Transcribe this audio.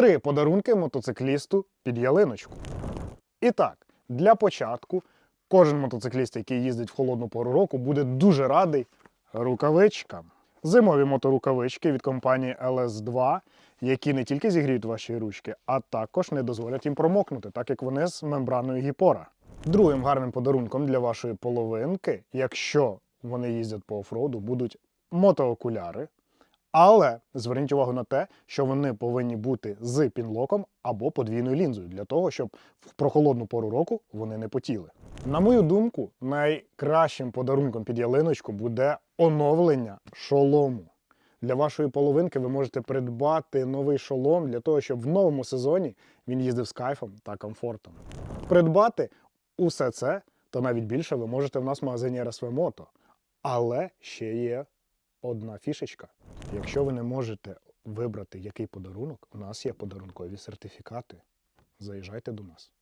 Три подарунки мотоциклісту під ялиночку. І так, для початку кожен мотоцикліст, який їздить в холодну пору року, буде дуже радий рукавичкам. Зимові моторукавички від компанії LS2, які не тільки зігріють ваші ручки, а також не дозволять їм промокнути, так як вони з мембраною гіпора. Другим гарним подарунком для вашої половинки, якщо вони їздять по офроуду, будуть мотоокуляри. Але зверніть увагу на те, що вони повинні бути з пінлоком або подвійною лінзою для того, щоб в прохолодну пору року вони не потіли. На мою думку, найкращим подарунком під ялиночку буде оновлення шолому. Для вашої половинки ви можете придбати новий шолом для того, щоб в новому сезоні він їздив з кайфом та комфортом. Придбати усе це та навіть більше ви можете в нас в магазині RSV Moto. Але ще є одна фішечка. Якщо ви не можете вибрати який подарунок, у нас є подарункові сертифікати. Заїжджайте до нас.